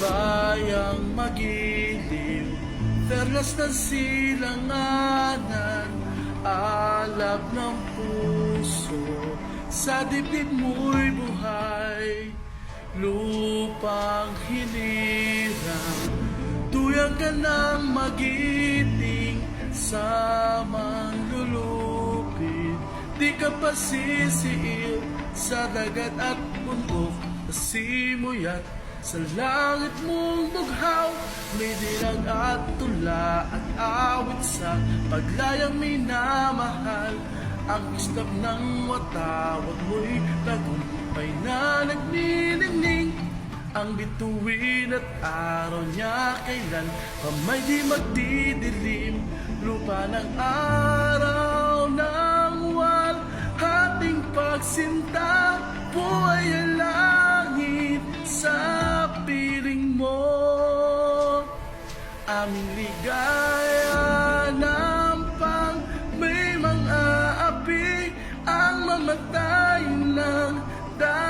bayang magiliw Perlas ng silanganan Alab ng puso. Sa dibdib mo'y buhay Lupang hinirang. Tuyang ka ng magiting Sa manlulupit Di ka pa sisiil Sa dagat at bundok Nasimoy at sa langit mong bughaw May dilag at tula at awit sa Paglayang minamahal. Ang islap ng watawat mo'y tagumpay na nagniningning. Ang bituin at araw niya kailan pa may di magdidilim. Lupa ng araw aming ligaya ng pang may mga api ang mamatay ng dahil